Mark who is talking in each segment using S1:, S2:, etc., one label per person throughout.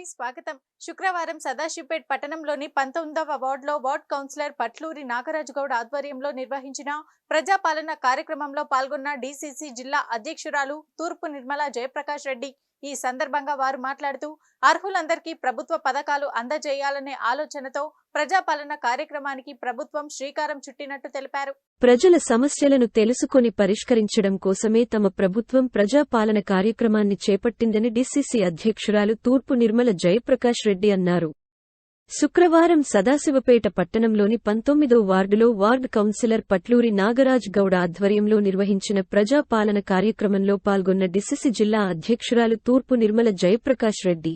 S1: కి స్వాగతం. శుక్రవారం సదాశివపేట్ పట్టణంలోని పంతొమ్మిదవ వార్డులో వార్డ్ కౌన్సిలర్ పట్లూరి నాగరాజు గౌడ్ ఆధ్వర్యంలో నిర్వహించిన ప్రజాపాలన కార్యక్రమంలో పాల్గొన్న డిసిసి జిల్లా అధ్యక్షురాలు తూర్పు నిర్మల జయప్రకాష్ రెడ్డి. ఈ సందర్భంగా వారు మాట్లాడుతూ అర్హులందరికీ ప్రభుత్వ పథకాలు అందజేయాలనే ఆలోచనతో ప్రజాపాలన కార్యక్రమానికి ప్రభుత్వం శ్రీకారం చుట్టినట్టు తెలిపారు.
S2: ప్రజల సమస్యలను తెలుసుకొని పరిష్కరించడం కోసమే తమ ప్రభుత్వం ప్రజాపాలన కార్యక్రమాన్ని చేపట్టిందని డిసిసి అధ్యక్షురాలు తూర్పు నిర్మల జయప్రకాష్ రెడ్డి అన్నారు. శుక్రవారం సదాశివపేట పట్టణంలోని పంతొమ్మిదో వార్డులో వార్డు కౌన్సిలర్ పట్లూరి నాగరాజ్ గౌడ ఆధ్వర్యంలో నిర్వహించిన ప్రజాపాలన కార్యక్రమంలో పాల్గొన్న డిసిసి జిల్లా అధ్యక్షురాలు తూర్పు నిర్మల జయప్రకాష్ రెడ్డి.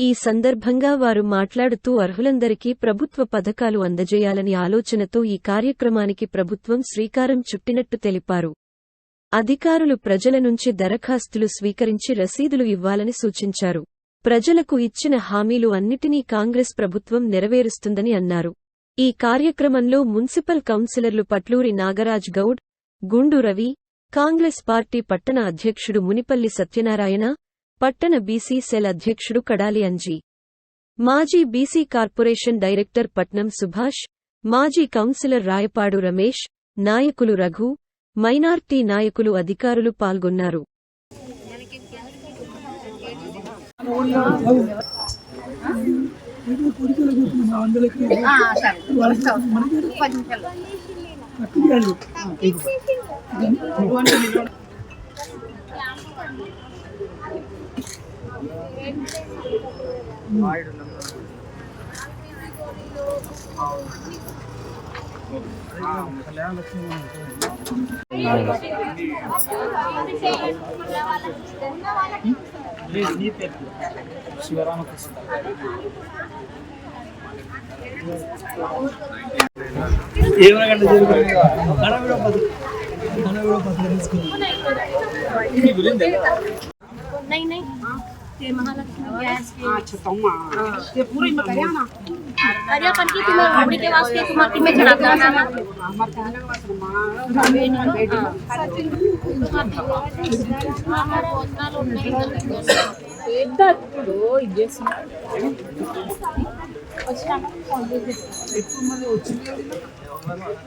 S2: ఈ సందర్భంగా వారు మాట్లాడుతూ అర్హులందరికీ ప్రభుత్వ పథకాలు అందజేయాలని ఆలోచనతో ఈ కార్యక్రమానికి ప్రభుత్వం శ్రీకారం చుట్టినట్టు తెలిపారు. అధికారులు ప్రజల నుంచి దరఖాస్తులు స్వీకరించి రసీదులు ఇవ్వాలని సూచించారు. ప్రజలకు ఇచ్చిన హామీలు అన్నిటినీ కాంగ్రెస్ ప్రభుత్వం నెరవేరుస్తుందని అన్నారు. ఈ కార్యక్రమంలో మున్సిపల్ కౌన్సిలర్లు పట్లూరి నాగరాజ్ గౌడ్ గుండు రవి కాంగ్రెస్ పార్టీ పట్టణ అధ్యక్షుడు మునిపల్లి సత్యనారాయణ పట్టణ బీసీ సెల్ అధ్యక్షుడు కడాలి అంజీ. మాజీ బీసీ కార్పొరేషన్ డైరెక్టర్ పట్నం సుభాష్ మాజీ కౌన్సిలర్ రాయపాడు రమేష్ నాయకులు రఘు మైనార్టీ నాయకులు అధికారులు పాల్గొన్నారు.
S3: శివరామకృష్ణ ఏమనగంటే జరుగుతుంది
S4: కనవిడ పత్రిక ये महालक्ष्मी गैस के
S5: अच्छा तो माँ ये पूरी में करिया ना
S4: अरे अपन की तुम्हें लोमड़ी के वास्ते तुम्हारी में चढ़ाता ना
S5: हमारे कहने का मतलब माँ बेटी
S4: हमारे उतना लोग नहीं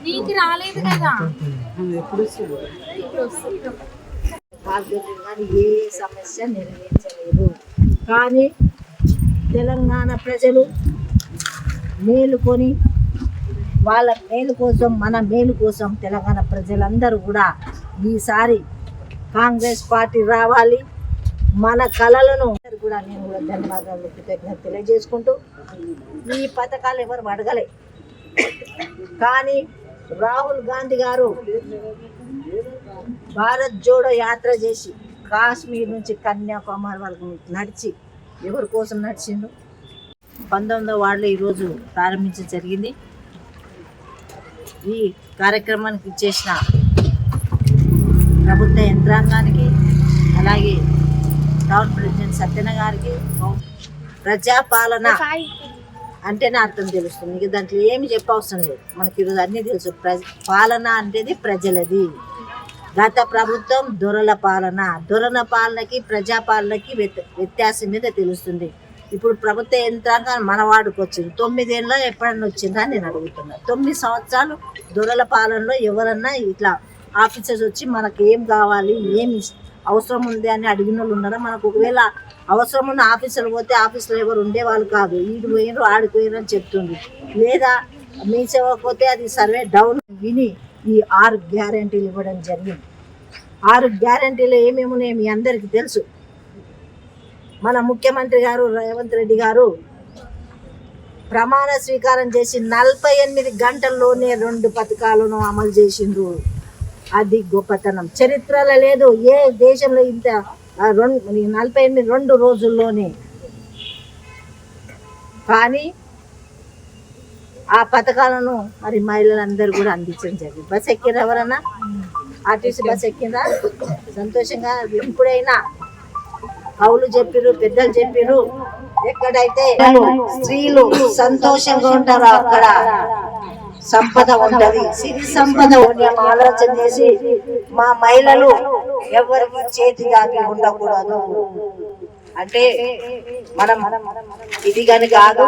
S4: నీకు రాలేదు కదా
S5: ఎప్పుడు వస్తుంది
S6: వాళ్ళు కానీ ఏ సమస్య నెరవేర్చలేదు కానీ తెలంగాణ ప్రజలు మేలుకొని వాళ్ళ మేలు కోసం మన మేలు కోసం తెలంగాణ ప్రజలందరూ కూడా ఈసారి కాంగ్రెస్ పార్టీ రావాలి. మన కళలను కూడా నేను కూడా ధన్యవాదాలు కృతజ్ఞత తెలియజేసుకుంటూ ఈ పథకాలు ఎవరు అడగలే. కానీ రాహుల్ గాంధీ గారు భారత్ జోడో యాత్ర చేసి కాశ్మీర్ నుంచి కన్యాకుమారి వరకు నడిచి ఎవరి కోసం నడిచిండు? పంతొమ్మిదో వార్డులో ఈరోజు ప్రారంభించడం జరిగింది. ఈ కార్యక్రమానికి ఇచ్చేసిన ప్రభుత్వ యంత్రాంగానికి అలాగే టౌన్ ప్రెసిడెంట్ సత్యన గారికి ప్రజాపాలన అంటేనే అర్థం తెలుస్తుంది. ఇక దాంట్లో ఏమి చెప్పవసరం లేదు. మనకి ఈరోజు అన్నీ తెలుసు. ప్రజ పాలన అంటేది ప్రజలది. గత ప్రభుత్వం దొరల పాలన. దొరల పాలనకి ప్రజాపాలనకి వ్యత వ్యత్యాసం మీద తెలుస్తుంది. ఇప్పుడు ప్రభుత్వ యంత్రాంగం మనవాడికి వచ్చింది తొమ్మిదేళ్ళలో ఎప్పుడన్నా వచ్చిందా అని నేను అడుగుతున్నా. తొమ్మిది సంవత్సరాలు దొరల పాలనలో ఎవరన్నా ఇట్లా ఆఫీసర్స్ వచ్చి మనకి ఏం కావాలి ఏం అవసరం ఉంది అని అడిగిన వాళ్ళు ఉన్నారా? మనకు ఒకవేళ అవసరం ఉన్న ఆఫీసర్లు పోతే ఆఫీసులో ఎవరు ఉండేవాళ్ళు కాదు. ఈడు పోయినరు ఆడికి అని చెప్తుంది. లేదా మీ సేవ పోతే అది సర్వే డౌన్ విని ఈ ఆరు గ్యారంటీలు ఇవ్వడం జరిగింది. ఆరు గ్యారంటీలు ఏమేమి ఉన్నాయో మీ అందరికీ తెలుసు. మన ముఖ్యమంత్రి గారు రేవంత్ రెడ్డి గారు ప్రమాణ స్వీకారం చేసి నలభై ఎనిమిది గంటల్లోనే రెండు పథకాలను అమలు చేసిండ్రు. అది గొప్పతనం. చరిత్రలో లేదు. ఏ దేశంలో ఇంత రెండు నలభై ఎనిమిది రెండు రోజుల్లోనే. కానీ ఆ పథకాలను మరి మహిళలందరూ కూడా అందించడం జరిగింది. బస్ ఎక్కిరా ఎవరన్నా? ఆర్టీసీ బస్ ఎక్కిందా? సంతోషంగా ఇప్పుడైనా కవులు చెప్పిరు పెద్దలు చెప్పిరు ఎక్కడైతే స్త్రీలు సంతోషంగా ఉంటారో అక్కడ సంపద ఉంటది. సిరి సంపద ఉండే ఆలోచన చేసి మా మహిళలు ఎవరికి చేతి దాటి ఉండకూడదు. అంటే మనం ఇది కాని కాదు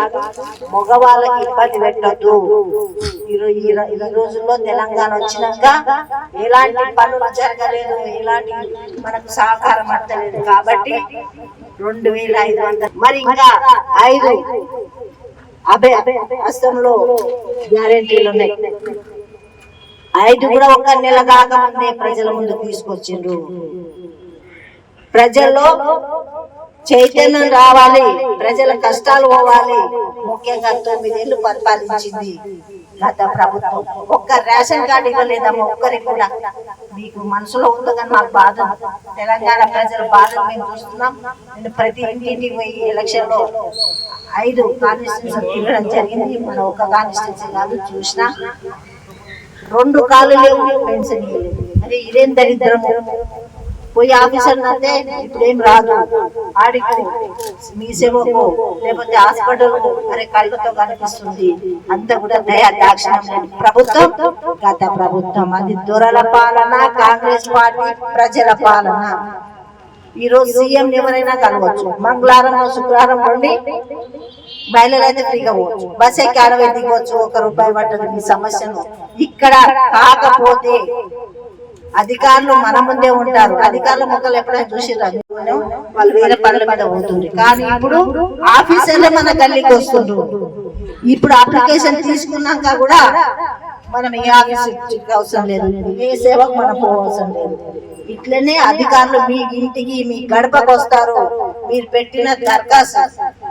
S6: మగవాళ్ళకి ఇబ్బంది పెట్టద్దు. ఈ రోజుల్లో తెలంగాణ వచ్చినాక ఎలాంటి పనులు జరగలేదు ఎలాంటి మనకు సహకారం అర్థలేదు కాబట్టి రెండు వేల ఐదు వందలు. మరి ఇంకా ఐదు అభయ హస్తంలో గ్యారెంటీలు ఉన్నాయి. ఐదు కూడా ఒక నెల కాకముందే ప్రజల ముందు తీసుకొచ్చిండ్రు. ప్రజల్లో చైతన్యం రావాలి ప్రజల కష్టాలు పోవాలి. ముఖ్యంగా తొమ్మిదేళ్ళు పరిపాలించింది గత ప్రభుత్వం ఒక్క రేషన్ కార్డు ఇవ్వలేదమ్మా ఒక్కరికి కూడా. మీకు మనసులో ఉందో కానీ మాకు బాధ. తెలంగాణ ప్రజల బాధ మేము చూస్తున్నాం. నేను ప్రతి ఇంటింటికి పోయి ఎలక్షన్లో ఐదు కాన్స్టిట్యూన్సీ తిరగడం జరిగింది. మన ఒక కాన్స్టిట్యూన్సీ కాదు చూసిన. రెండు కాళ్ళు లేవు పెన్షన్ ఇవ్వలేదు. ఇదేం దరిద్రము? పోయి ఆఫీసర్ అంటే ఇప్పుడేం రాదు. ఆడికి మీ సేవకు లేకపోతే హాస్పిటల్ అరే కళ్ళతో కనిపిస్తుంది. అంత కూడా దయా దాక్షిణ్యం ప్రభుత్వం? గత ప్రభుత్వం. అది దొరల పాలన కాంగ్రెస్ పార్టీ ప్రజల పాలన. ఈ రోజు సీఎం ఎవరైనా కలవచ్చు. మంగళవారం శుక్రవారం నుండి మహిళలు అయితే ఫ్రీగా పోవచ్చు. బస్ ఎక్కి అరవై దిగవచ్చు ఒక రూపాయి పట్టదు. మీ సమస్యను. ఇక్కడ కాకపోతే అధికారులు మన ముందే ఉంటారు. అధికారుల మొక్కలు ఎప్పుడైనా చూసిర్రు? వాళ్ళు వేరే పనుల మీద ఉంటుంది కానీ ఇప్పుడు ఆఫీసర్లే మన గల్లీకి వస్తుండ్రు. ఇప్పుడు అప్లికేషన్ తీసుకున్నాక కూడా మనం ఏ ఆఫీస్ అవసరం లేదు. ఏ సేవకు మనం పోవసరం లేదు. ఇట్లనే అధికారులు మీ ఇంటికి మీ గడపకు వస్తారు. మీరు పెట్టిన దరఖాస్తు.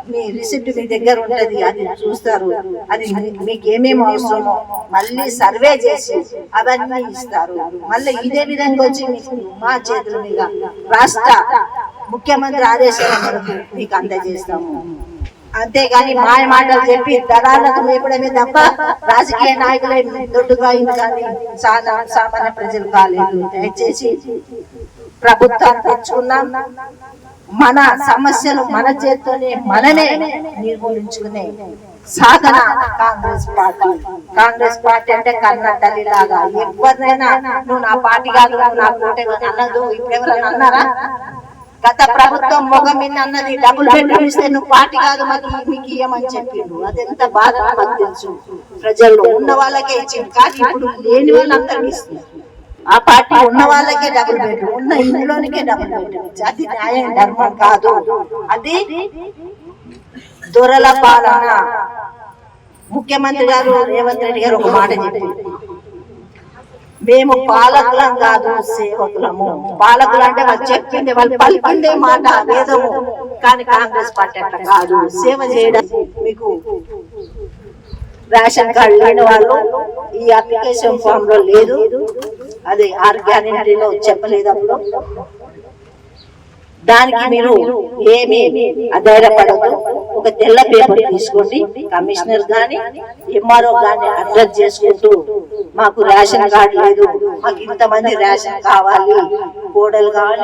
S6: మీ రిసిప్ట్ మీ దగ్గర ఉంటది అది చూస్తారు అది మీకు ఏమేమి అవసరమో మళ్ళీ సర్వే చేసి అవన్నీ ఇస్తారు. మళ్ళీ ఇదే విధంగా వచ్చి మీకు మా చేతుల మీద రాష్ట్ర ముఖ్యమంత్రి ఆదేశాల మేరకు మీకు అందజేస్తాము. అంతేగాని మాయ మాటలు చెప్పి దళాలకు మేపడమే తప్ప రాజకీయ నాయకులే దొడ్డుగా అయింది కానీ సాధా- సామాన్య ప్రజలు కాలేదు. దయచేసి ప్రభుత్వాన్ని తెచ్చుకున్నాం మన సమస్యలు మన చేతితోనే మనమే నిర్మూలించుకునే సాధన కాంగ్రెస్ పార్టీ. కాంగ్రెస్ పార్టీ అంటే కన్న తల్లి లాగా ఎవరినైనా నువ్వు నా పార్టీ కాదు నా కోటే అన్నదు ఇప్పుడు ఎవరైనా అన్నారా? గత ప్రభుత్వం మొగ మీద అన్నది డబుల్ బెడ్రూమ్ ఇస్తే నువ్వు పార్టీ కాదు మాకు మీకు ఇయ్యమని చెప్పిండు. అదెంత బాధ మాకు తెలుసు. ప్రజల్లో ఉన్న వాళ్ళకే ఇచ్చింది కానీ ఇప్పుడు లేని వాళ్ళందరికీ ఇస్తున్నారు ఆ పార్టీ ఉన్న వాళ్ళకే డబుల్ బెడ్రూమ్ ఉన్న ఇంట్లోనికే డబుల్ బెడ్రూమ్ అది న్యాయం ధర్మం కాదు. అది దొరల పాలన. ముఖ్యమంత్రి గారు రేవంత్ రెడ్డి గారు ఒక మాట చెప్పారు. మేము పాలకులం కాదు సేవకులము. పాలకులు అంటే వాళ్ళు చెప్పింది వాళ్ళు పలికిందే మాట వేదము కానీ కాంగ్రెస్ పార్టీ అట్లా కాదు. సేవ చేయడం మీకు రేషన్ కార్డు లేని వాళ్ళు ఈ అప్లికేషన్ ఫామ్లో లేదు. అది ఆర్గానిటీలో చెప్పలేదు అప్పుడు దానికి మీరు ఏమి అధైర్యపడదు ఒక తెల్ల పేపర్ తీసుకోండి కమిషనర్ గాని ఎంఆర్ఓ గాని అడ్రస్ చేసుకుంటూ మాకు రేషన్ కార్డు లేదు మాకు ఇంతమంది రేషన్ కావాలి కోడలు కావాలి